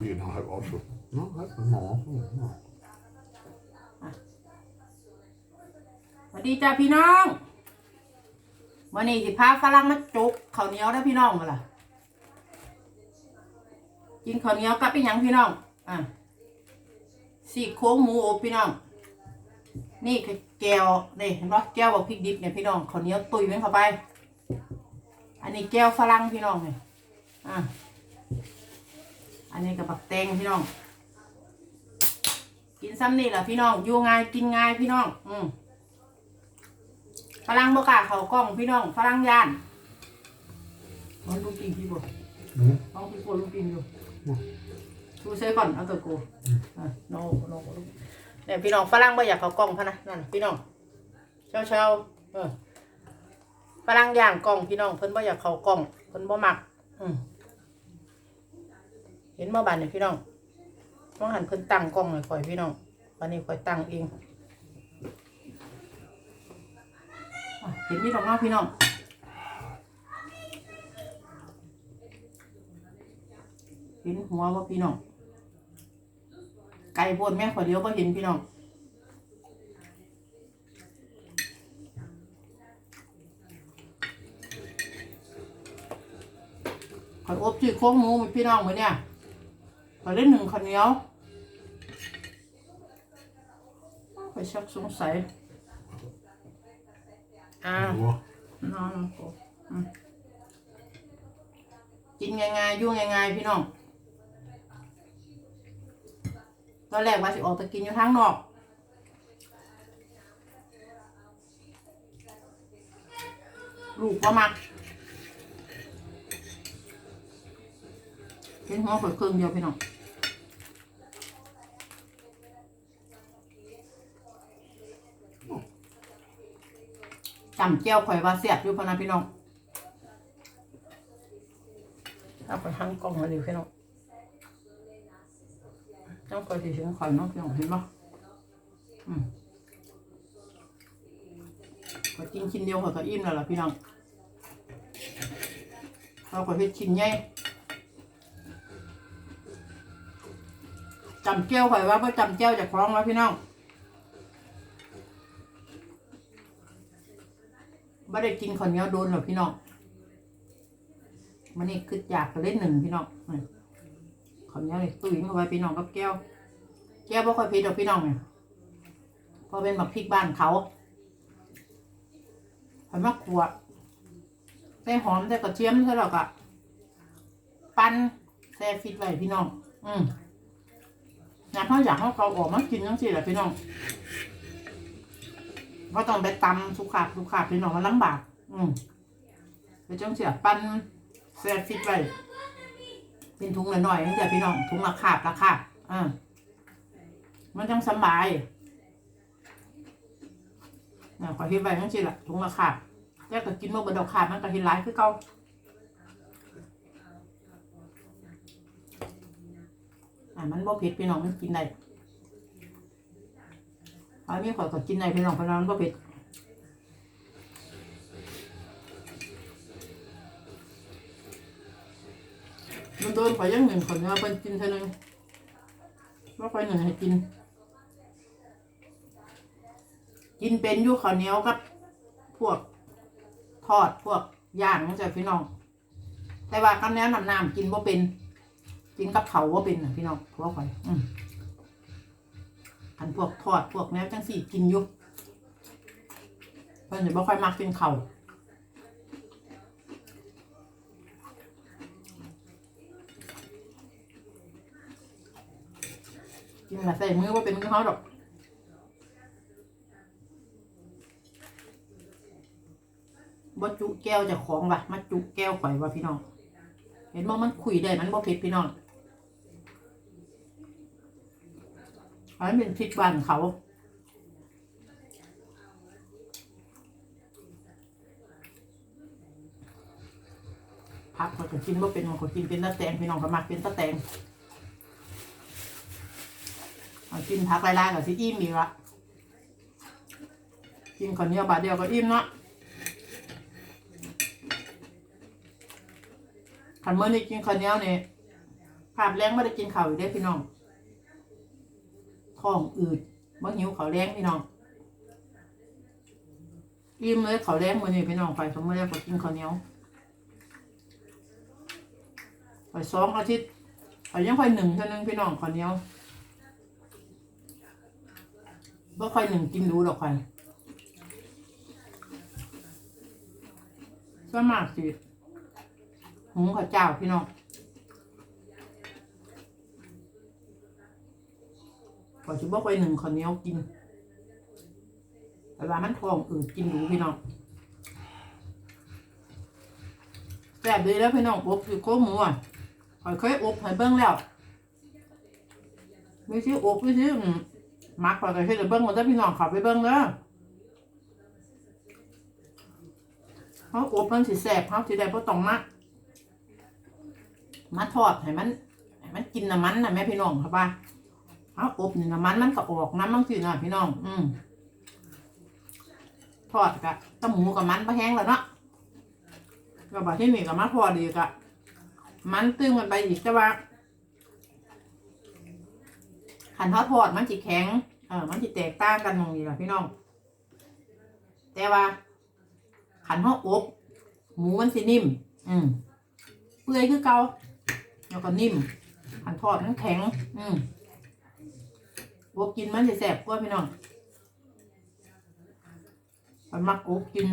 Vill ha också. Ja, här är mat. Ja. สวัสดีจ้าพี่น้องวันนี้สิพาฝรั่งมาจุกข้าวเหนียวได้อพี่น้องมาล่ะ กินข้าวเหนียวกับเป็นหยังพี่น้อง อะสี่โค้งหมูอบพี่น้อง นี่คือแก้วนี่เห็นปะแก้วบอกพริกดิบเนี่ยพี่น้องข้าวเหนียวตุยมันเข้าไป อันนี้แก้วฝรั่งพี่น้องเนี่ยอะ อันนี้กับบักแตงพี่น้อง กินซ้ำนี่แหละพี่น้องอยู่ง่ายกินง่ายพี่น้อง อืมฝรั่งบกล้าเขากล้องพี่น้องฝรั่งย่านมันลูกกินพี่บ่ Mm. ต้องพี่กลัวลูกกินอยู่อืมชูเซ่ก่อนเอาตัวกูอะโนโนเนี่ยพี่น้องฝรั่งบ่อยากเขากล้องพะนะนั่นพี่น้องเช้าเช้าๆเออฝรั่งย่างกล้องพี่น้องเพิ่นบ่อยากเขากล้องเพิ่นบ่มัก อืม เห็นบ่บานเนี่ยพี่น้องต้องหันเพิ่นตั้งกล้องห้ข่อยพี่น้องวันนี้ข่อยตั้งเองเห็นพี่น้องเนาพี่น้องเห็นหัวว่าพี่น้องไก่โพดแม่ขอเดียวก็เห็นพี่น้องขอยอบจีโค้งหมูพี่น้องเหมือนเนี่ย ขอยได้หนึ่งข้าวเหนียวขอยชักสงสัยอ่า Ja. นอนโอ้อืมกินง่ายๆยุ่งง่ายๆพี่น้อง ตอนแรกว่าสิออกไปกินอยู่ทางนอก ลูกว่ามัก เห็นหัวข่อยเครื่องเดียวพี่น้องจำแก้วข่อยว่าเสียบอยู่พะนะพี่น้องเอาไปทั้งกล่องมาดิพี่น้องต้องคอยสิถึงข่อยเน้องพี่น้องเห็นปะอืมก็กินชิ้นเดียวข่อยก็อิ่มแล้วล่ะพี่น้องเราก็เฮ็ดชิ้นใหญ่ จำแก้วข่อยว่าบ่จำแก้วจากคล้องแล้วพี่น้องไม่ได้กินข้าวเหนียวโดนหรอกพี่น้องมันนี่คืออยากจะเล่นหนึ่งพี่น้องข้าวเหนียวนี่ตุ๋ยเข้าไปพี่น้องกับแก้ว แก้วบ่ค่อยเผ็ดหรอกพี่น้องเนี่ยเพราะเป็นแบบพริกบ้านเขาหอยมะขวดใส่หอมใส่กระเทียมใส่แล้วก็ปั้นแซ่ฟิตไว้พี่น้อง อืม งานเขาอยากเขาเขาออกมากินจังสิแหละพี่น้องเพราะต้องไปตำสุขาบสุขาบพี่น้องมันลำบาก อืมไปจ้องเสียปั้นแซ่ฟิตไว้เป็นถุงหน่อยๆตั้งแต่พี่น้องถุงละขาบละขาบอ่ามันจังสบายเนี่ยขอเฮ็ดไว้จังซี่ละถุงละขาบแยกก็กินบ่เบิดดอกขาบมันก็เฮ็ดหลายคือเก่า อ่ามันบ่เผ็ดพี่น้องมันกินได้อันนี้ขอยก็กินในพี่น้องเพราะนั้นก็เผ็ดมันโดนข่อยยังหนึ่งข่อยเนื้อเป็นกินเท่านึงว่าข่อยหนึ่งให้กิน กินเป็นอยู่ข้าวเหนียวกับพวกทอดพวกย่างนั่นจ้ะพี่น้อง แต่ว่าข้าวเหนียวน้ำน้ำกินว่าเป็น กินกับเขาว่าเป็นนะพี่น้องเพราะว่าข่อยอืมอันพวกทอดพวกแนวจังสี่กินยุกเพิ่นจะบ่ค่อยมักกินเข่ากินแบบใส่มือว่าเป็นมือเขาดอกบ่จุแก้วเจะของว่ะมาจุแก้วข่อยว่ะพี่น้อง เห็นบ่มันคุยได้มันบ่เผ็ดพี่น้อง อันนั้นเป็นพริกบ้านเขาผักมันก็กินว่าเป็นมันก็กินเป็นตะแตงพี่น้องก็มักเป็นตะแตงเอากินผักหลายๆก็สิอิ่มอีละกินข้าวเหนียวบาทเดียวก็อิ่มเนาะขันเมื่อนี้กินข้าวเหนียวนี่ภาพแรงไม่ได้กินข้าวอยู่เด้พี่น้อง ท้องอืดบ่หิวเขาแรงพี่น้องอิ่มเลยเขาแรงมือนี้พี่น้องไปสมมื้อแรกก็กินข้าวเหนียวไปสองอาทิตย์ไปยังค่อยหนึ่งเท่านึงพี่น้องข้าวเหนียวบ่ค่อยหนึ่งกินดูดอกค่อยสมากสิหุงข้าวเจ้าพี่น้อง ก่อนจะบอกไปหนึ่งข้าวเหนียวกินแต่ว่ามันทองอืดกินดูพี่น้องแซ่บดีแล้วพี่น้องอบคือโค้งหมูอะคอยเคยอบให้เบิ้งแล้วไม่ใช่อบไม่ใช่อืมมักคอยเคยเบิ้งหมดแล้วพี่น้องขับไปเบิ้งแล้วเขาอบมันสิแซ่บเขาสิได้เพราะต้องมักมาทอดให้มันให้มันกินน้ำมันนะแม่พี่น้องครับว่า เอาอบนี่น้ำมันมันก็ออกน้ำมันสินะพี่น้อง อืมทอดกะตะหมูกับมันปลาแห้งแล้วเนาะก็บอกที่นี่กับมาทอดดีกะมันตึงมันไปอีกแต่ว่าขันทอดทอดมันจีแข็งเออมันจีแตกต่างกันตรงนี้แหละพี่น้อง แต่ว่า ขันทอดอบหมูมันสินิ่ม อืมเปื่อยคือเกาแล้วก็นิ่มขันทอดมันแข็ง อืม บกินมันจะแสบกว่าพี่น้องไปมักกบกิน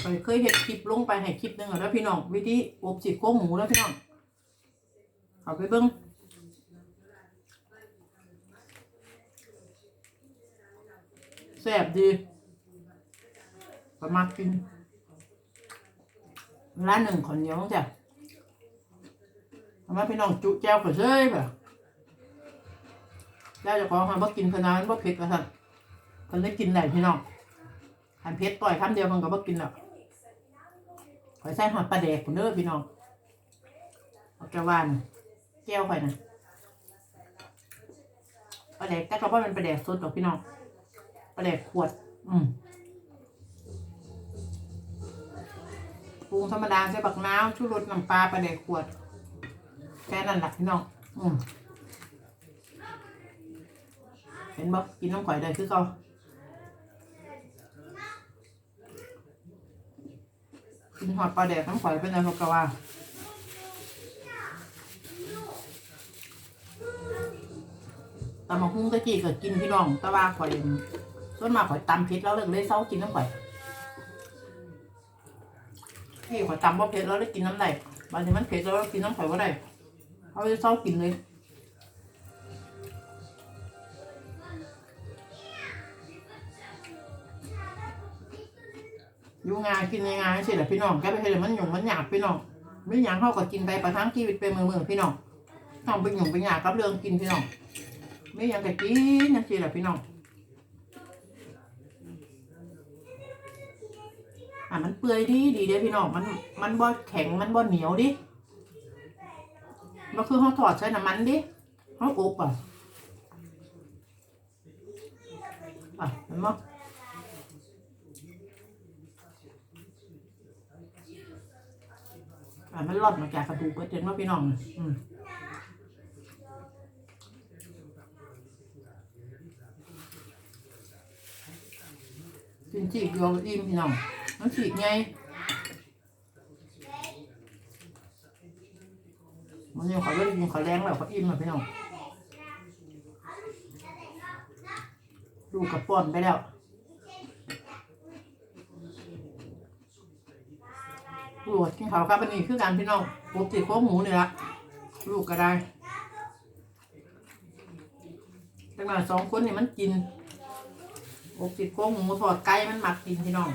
ไปเคยเห็ดคลิปลงไปให้คลิปหนึ่งแล้วพี่น้องวิธีอบจีโก้หมูแล้วพี่น้องเอาไปเบิ้งแซ่บดีไปมักกิน ร้านหนึ่งขอนเหนียวจ้ะทำไมพี่น้องจุแก้วก็เฉยแบบแล้วจะของทำว่ากินขนาดนั้นว่าเผ็ดกระสันเพิ่นได้กินไหนพี่น้องอันเผ็ดต่อยคำเดียวมันก็บ่กินแล้วขอยใส่หอดปลาแดกคนเด้อพี่น้องเอาแก้ววานแก้วข่อยนะปลาแดกแต่ก็ว่ามันปลาแดกสดดอกพี่น้องปลาแดกขวด อืม รุงธรรมดาใส่บักน้ำชูรสน้ำปลาปลาเด็กขวด แค่นั้นแหละพี่น้องอืมเห็นบ่กินน้ำข่อยได้คือเขากินหอดปลาแดกน้ำข่อยเป็นอะไรกว่าตำมะฮุ่งตะกี้ก็กินพี่น้องต่ว่าข่อยส่วนมากข่อยตำเผ็ดแล้วเลยเลยเศร้ากินน้ำข่อย พี่ขอจำว่าเผ็ดแล้วได้กินน้ำได้บางทีมันเผ็ดแล้วกินน้ำข่อยก็ได้เขาจะเศร้ากินเลยอยู่งานกินในงานสิแหละพี่น้องแกไปเห็นมันหยุ่งมันหยาบพี่น้องไม่หยางเขาก็กินไปประทังชีวิตเป็นมือมือๆพี่น้องต้องไปหยุ่งไปหยาบกับเรื่องกินพี่น้องไม่หยังแต่กินนั่นสิแหละพี่น้อง อะมันเปื่อยดีดีเด้พี่น้องมันมันบ่แข็งมันบ่เหนียวดิมันคือเขาถอดใช้น้ำมันดิเขาอบอะอะเห็นมั้ยอะมันรอดมาจากกระดูกก็เห็นว่าพี่น้องน่ะอืมกินจีกโยมอิ่มพี่น้อง มันฉีกไงมันยังเขาเล่นกินเขาแรงแล้วเขาอิ่มแล้วพี่น้องลูกกับป้อนไปแล้วลูกกินเขาวกับอันนี้คือการพี่น้องปกติโค้งหมูนี่ละลูกก็ได้ตั้งแต่สองคนนี่มันกินปกติโค้งหมูทอดไก่มันหมักกินพี่น้อง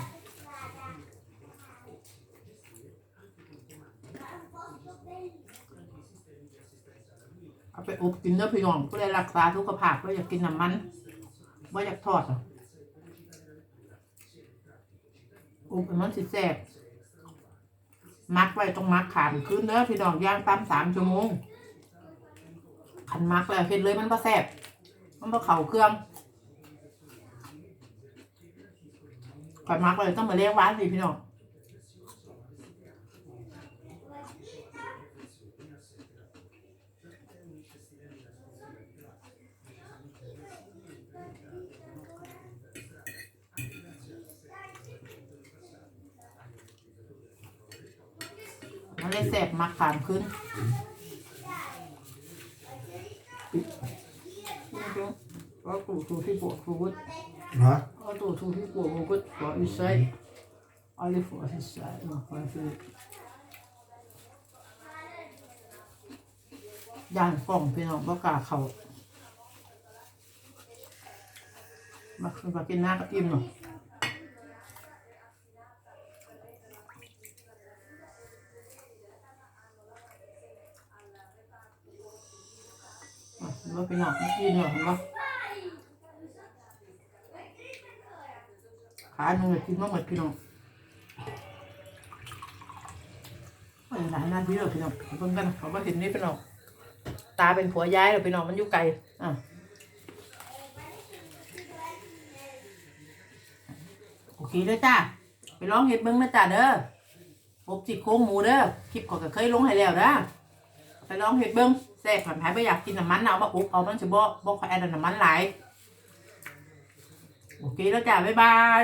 เอา ไปอบกินเด้อพี่น้องเพื่อรักษาสุขภาพว่าอยากกินน้ำมันว่าอยากทอดอะอบมันสิแซ่บมักไว้ต้องมักขามขึ้นเด้อพี่น้องย่างตามสามชั่วโมงขันมักแล้วเห็นเลยมันก็แซ่บมันก็เข่าเครื่องข่อยมักเลยต้องมาเลี้ยงหวานสิพี่น้อง เลยแสบมักขามขึ้นก็ตู่ทูที่ปวดฟูดฮะก็ตู่ทูที่ปวดฟูดก็อีไซอลิฟอร์อิไซมาคอยฟูย่านกล่องพี่น้องก็กล้าเขามาคือมากินน้ำกับอิ่มหน่อย อะเห็นว่าพี่น้องกินหรอกเห็นปะขาหนึ่งกินมาหมดพี่น้องเออหลายนาทีแล้วพี่น้องเบิ่งกันเขาบ่เห็นนี่พี่น้องตาเป็นผัวย้ายแล้วพี่น้องมันอยู่ไกลอะโอเคเด้อจ้าไปลองเห็ดเบิ้งนะจ้าเด้ออบสิโครงหมูเด้อคลิปก็เคยลงให้แล้วนะไปลองเห็ดเบิ้ง แซ่บผันหายไปอยากกินน้ำมันเอามาอบเอามันจะบ่บ่ค่อยแอดน้ำมันไหลโอเคแล้วจ้าบ๊ายบาย